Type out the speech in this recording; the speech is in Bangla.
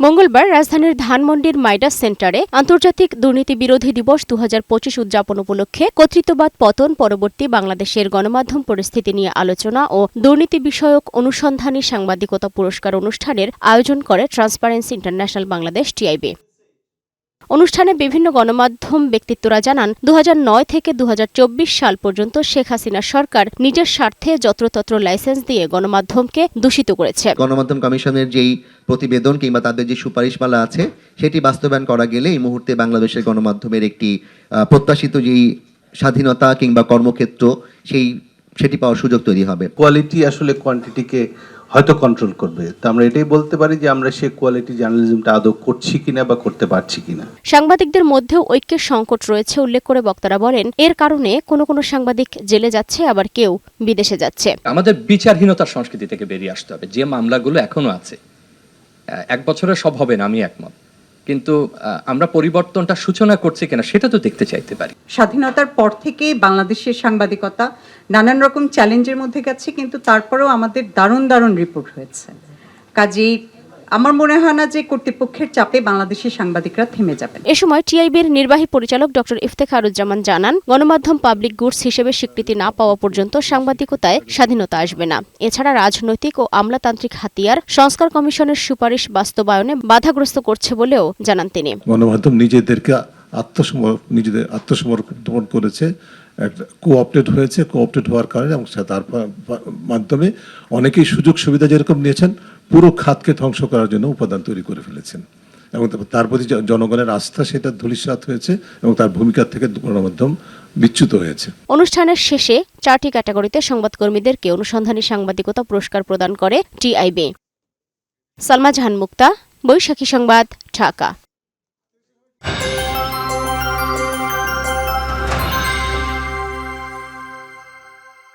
মঙ্গলবার রাজধানীর ধানমন্ডির মাইডাস সেন্টারে আন্তর্জাতিক দুর্নীতি বিরোধী দিবস দু হাজার পঁচিশ উদযাপন উপলক্ষে কর্তৃত্ববাদ পতন পরবর্তী বাংলাদেশের গণমাধ্যম পরিস্থিতি নিয়ে আলোচনা ও দুর্নীতি বিষয়ক অনুসন্ধানী সাংবাদিকতা পুরস্কার অনুষ্ঠানের আয়োজন করে ট্রান্সপারেন্সি ইন্টারন্যাশনাল বাংলাদেশ টিআইবি অনুষ্ঠানে বিভিন্ন গণমাধ্যম ব্যক্তিত্বরা জানান দু হাজার নয় থেকে দু হাজার চব্বিশ সাল পর্যন্ত শেখ হাসিনা সরকার নিজের স্বার্থে যত্রতত্র লাইসেন্স দিয়ে গণমাধ্যমকে দূষিত করেছে। গণমাধ্যম কমিশনের যেই প্রতিবেদন কিংবা তাদের যে সুপারিশমালা আছে সেটি বাস্তবায়ন করা গেলে এই মুহূর্তে বাংলাদেশের গণমাধ্যমের একটি প্রত্যাশিত যেই স্বাধীনতা কিংবা কর্মক্ষেত্র সেই সেটি পাওয়ার সুযোগ তৈরি হবে। কোয়ালিটি আসলে কোয়ান্টিটিকে হয়তো কন্ট্রোল করবে। তো আমরা এটাই বলতে পারি যে আমরা সে কোয়ালিটি জার্নালিজমটা আদৌ করছি কিনা বা করতে পারছি কিনা। সাংবাদিকদের মধ্যেও ঐক্যের সংকট রয়েছে উল্লেখ করে বক্তারা বলেন এর কারণে কোনো কোনো সাংবাদিক জেলে যাচ্ছে আবার কেউ বিদেশে যাচ্ছে। আমাদের বিচারহীনতার সংস্কৃতি থেকে বেরিয়ে আসতে হবে। যে মামলাগুলো এখনও আছে আহ, এক বছরে সব হবে না আমি একমত। কিন্তু আমরা পরিবর্তনটা সূচনা করছি কিনা সেটা তো দেখতে চাইতে পারি। স্বাধীনতার পর থেকে বাংলাদেশের সাংবাদিকতা নানান রকম চ্যালেঞ্জের মধ্যে গেছে, কিন্তু তারপরেও আমাদের দারুণ দারুণ রিপোর্ট হয়েছে। কাজেই আমার মনে হয় না যে কর্তৃপক্ষের চাপে বাংলাদেশের সাংবাদিকরা থেমে যাবেন। এ সময় টিআইবির নির্বাহী পরিচালক ডক্টর ইফতেখারুজ্জামান জানান গণমাধ্যম পাবলিক গুডস হিসেবে স্বীকৃতি না পাওয়া পর্যন্ত সাংবাদিকতায় স্বাধীনতা আসবে না। এছাড়া রাজনৈতিক ও আমলাতান্ত্রিক হাতিয়ার সংস্কার কমিশনের সুপারিশ বাস্তবায়নে বাধাগ্রস্ত করছে বলেও জানান তিনি। গণমাধ্যম নিজেদেরকে আত্মসমর নিজেদের আত্মসমর্পণ করেছে কোঅপটেড হয়েছে কোঅপটেড হওয়ার কারণে এবং তার মাধ্যমে অনেকেই সুযোগ সুবিধা যেরকম নিয়েছেন পুরো খাতকে ধ্বংস করার জন্য উপাদান তৈরি করে ফেলেছেন। এবং তার প্রতি জনগণের আস্থা সেটা ধূলিসাত হয়েছে এবং তার ভূমিকা থেকে গণমাধ্যম বিচ্যুত হয়েছে। অনুষ্ঠানের শেষে চারটি ক্যাটাগরিতে সংবাদকর্মীদেরকে অনুসন্ধানী সাংবাদিকতা পুরস্কার প্রদান করে টিআইবি। সালমা জাহান মুক্তা, বৈশাখী সংবাদ, ঢাকা।